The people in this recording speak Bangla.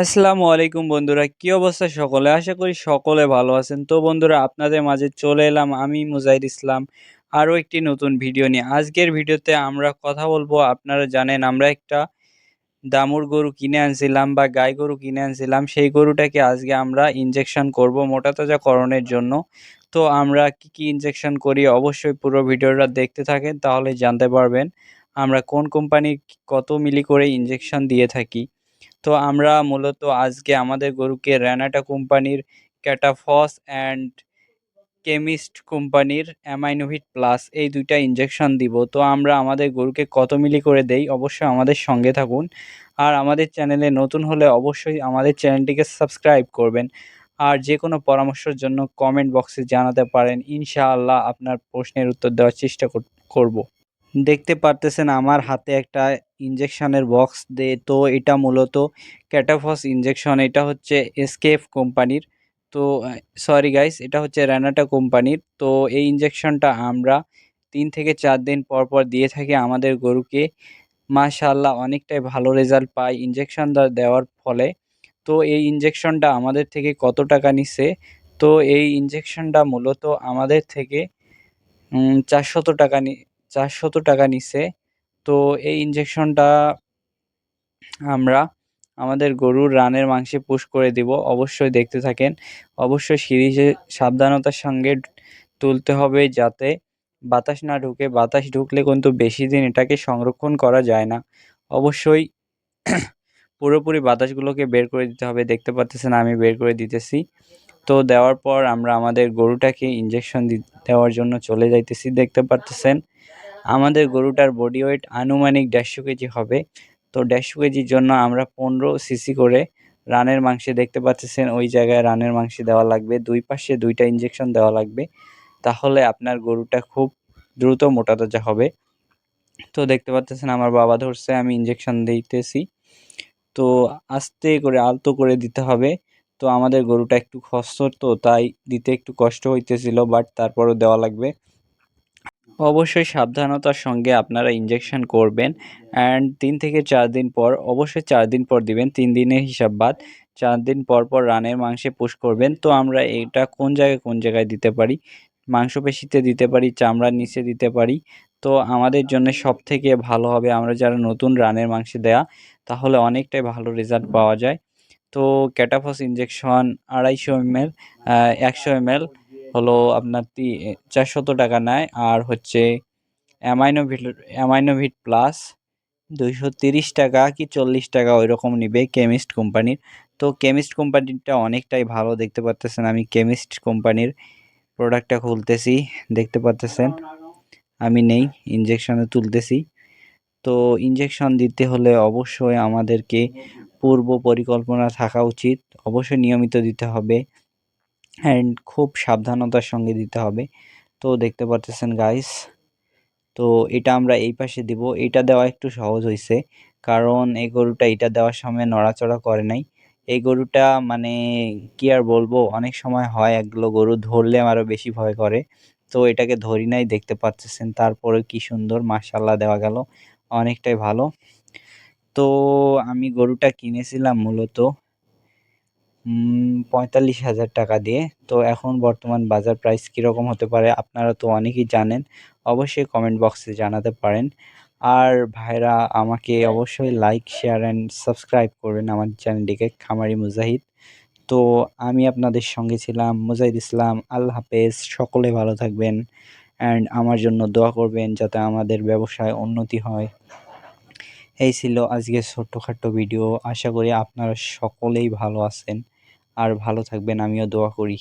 আসসালামু আলাইকুম বন্ধুরা, কি অবস্থা সকলে? আশা করি সকলে ভালো আছেন। তো বন্ধুরা, আপনাদের মাঝে চলে এলাম আমি মুজাহির ইসলাম আরও একটি নতুন ভিডিও নিয়ে। আজকের ভিডিওতে আমরা কথা বলব, আপনারা জানেন আমরা একটা দামুর গরু কিনে আনছিলাম বা গাই গরু কিনে আনছিলাম, সেই গরুটাকে আজকে আমরা ইনজেকশন করব মোটা তাজা করণের জন্য। তো আমরা কি কি ইনজেকশন করি অবশ্যই পুরো ভিডিওটা দেখতে থাকেন, তাহলে জানতে পারবেন আমরা কোন কোম্পানির কত মিলি করে ইনজেকশন দিয়ে থাকি। তো আমরা মূলত আজকে আমাদের গরুকে র্যানাটা কোম্পানির ক্যাটাফস অ্যান্ড কেমিস্ট কোম্পানির অ্যামাইনোভিট প্লাস এই দুইটা ইঞ্জেকশন দিব। তো আমরা আমাদের গরুকে কত মিলি করে দেই অবশ্যই আমাদের সঙ্গে থাকুন। আর আমাদের চ্যানেলে নতুন হলে অবশ্যই আমাদের চ্যানেলটিকে সাবস্ক্রাইব করবেন। আর যে কোনো পরামর্শের জন্য কমেন্ট বক্সে জানাতে পারেন। ইনশাআল্লাহ আপনার প্রশ্নের উত্তর দেওয়ার চেষ্টা করব। দেখতে পারতেছেন আমার হাতে একটা ইঞ্জেকশনের বক্স দে, তো এটা মূলত ক্যাটাফস ইঞ্জেকশন এটা হচ্ছে এসকেএফ কোম্পানির। তো সরি গাইস এটা হচ্ছে র্যানাটা কোম্পানির। তো এই ইঞ্জেকশনটা আমরা তিন থেকে চার দিন পর পর দিয়ে থাকি আমাদের গরুকে। মাশাল্লাহ অনেকটাই ভালো রেজাল্ট পাই ইঞ্জেকশন দেওয়ার ফলে। তো এই ইঞ্জেকশনটা আমাদের থেকে কত টাকা নিছে? তো এই ইঞ্জেকশনটা মূলত আমাদের থেকে চারশত টাকা নি চারশত টাকা নিছে। তো এই ইঞ্জেকশনটা আমরা আমাদের গরুর রানের মাংসে পুশ করে দিব। অবশ্যই দেখতে থাকেন। অবশ্যই সিরিজে সাবধানতার সঙ্গে তুলতে হবে যাতে বাতাস না ঢুকে। বাতাস ঢুকলে কিন্তু বেশি দিন এটাকে সংরক্ষণ করা যায় না। অবশ্যই পুরোপুরি বাতাসগুলোকে বের করে দিতে হবে। দেখতে পাচ্ছেন আমি বের করে দিতেছি। তো দেওয়ার পর আমরা আমাদের গরুটাকে ইঞ্জেকশন দেওয়ার জন্য চলে যাইতেছি। দেখতে পারতেছেন আমাদের গরুটার বডি ওয়েট আনুমানিক দেড়শো কেজি হবে। তো দেড়শো কেজির জন্য আমরা পনেরো সিসি করে রানের মাংসে দেখতে পাচ্ছেন, ওই জায়গায় রানের মাংসে দেওয়া লাগবে। দুই পাশে দুইটা ইঞ্জেকশন দেওয়া লাগবে। তাহলে আপনার গরুটা খুব দ্রুত মোটা তাজা হবে। তো দেখতে পাচ্ছেন, আমার বাবা ধরছে, আমি ইঞ্জেকশন দিতেছি। তো আস্তে করে, আলতো করে দিতে হবে। তো আমাদের গরুটা একটু খস্তর তো তাই দিতে একটু কষ্ট হইতেছিল বাট তারপরও দেওয়া লাগবে। অবশ্যই সাবধানতার সঙ্গে আপনারা ইঞ্জেকশন করবেন অ্যান্ড তিন থেকে চার দিন পর, অবশ্যই চার দিন পর দিবেন, তিন দিনের হিসাব বাদ। চার দিন পর পর রানের মাংসে পুশ করবেন। তো আমরা এটা কোন জায়গায় কোন জায়গায় দিতে পারি? মাংসপেশিতে দিতে পারি, চামড়ার নিচে দিতে পারি। তো আমাদের জন্য সব থেকে ভালো হবে আমরা যারা নতুন রানের মাংসে দেয়া, তাহলে অনেকটাই ভালো রেজাল্ট পাওয়া যায়। তো ক্যাটাফস ইঞ্জেকশন আড়াইশো এমএল একশো এমএল হলো আপনার তি চারশত টাকা নেয়। আর হচ্ছে অ্যামাইনোভিট অ্যামাইনোভিট প্লাস দুইশো তিরিশ টাকা কি চল্লিশ টাকা ওই রকম নিবে কেমিস্ট কোম্পানির তো কেমিস্ট কোম্পানিটা অনেকটাই ভালো, দেখতে পাচ্তেছেন আমি কেমিস্ট কোম্পানির প্রোডাক্টটা খুলতেছি, দেখতে পাচ্তেছেন আমি নেই ইঞ্জেকশনে তুলতেছি। তো ইঞ্জেকশন দিতে হলে অবশ্যই আমাদেরকে পূর্ব পরিকল্পনা থাকা উচিত। অবশ্যই নিয়মিত দিতে হবে। অ্যান্ড খুব সাবধানতার সঙ্গে দিতে হবে। তো দেখতে পারতেছেন গাইস তো এটা আমরা এই পাশে দিব। এটা দেওয়া একটু সহজ হয়েছে কারণ এই গরুটা এটা দেওয়ার সময় নড়াচড়া করে নাই। এই গরুটা মানে কি আর বলব, অনেক সময় হয় একগুলো গরু ধরলে আরও বেশি ভয় করে। তো এটাকে ধরি নাই, দেখতে পাচ্ছেন তারপরে কি সুন্দর মাসাল্লাহ দেওয়া গেল। অনেকটাই ভালো। তো আমি গরুটা কিনেছিলাম মূলত পঁয়তাল্লিশ হাজার টাকা দিয়ে। তো এখন বর্তমান বাজার প্রাইস কীরকম হতে পারে আপনারা তো অনেকেই জানেন, অবশ্যই কমেন্ট বক্সে জানাতে পারেন। আর ভাইরা, আমাকে অবশ্যই লাইক শেয়ার অ্যান্ড সাবস্ক্রাইব করবেন আমার চ্যানেলটিকে, খামারি মুজাহিদ। তো আমি আপনাদের সঙ্গে ছিলাম মুজাহিদ ইসলাম। আল্লাহ হাফেজ, সকলে ভালো থাকবেন অ্যান্ড আমার জন্য দোয়া করবেন যাতে আমাদের ব্যবসায় উন্নতি হয়। এই ছিল আজকে ছোট্টখাট্টো ভিডিও আশা করি আপনারা সকলেই ভালো আছেন। আর ভালো থাকবেন আমিও দোয়া করি।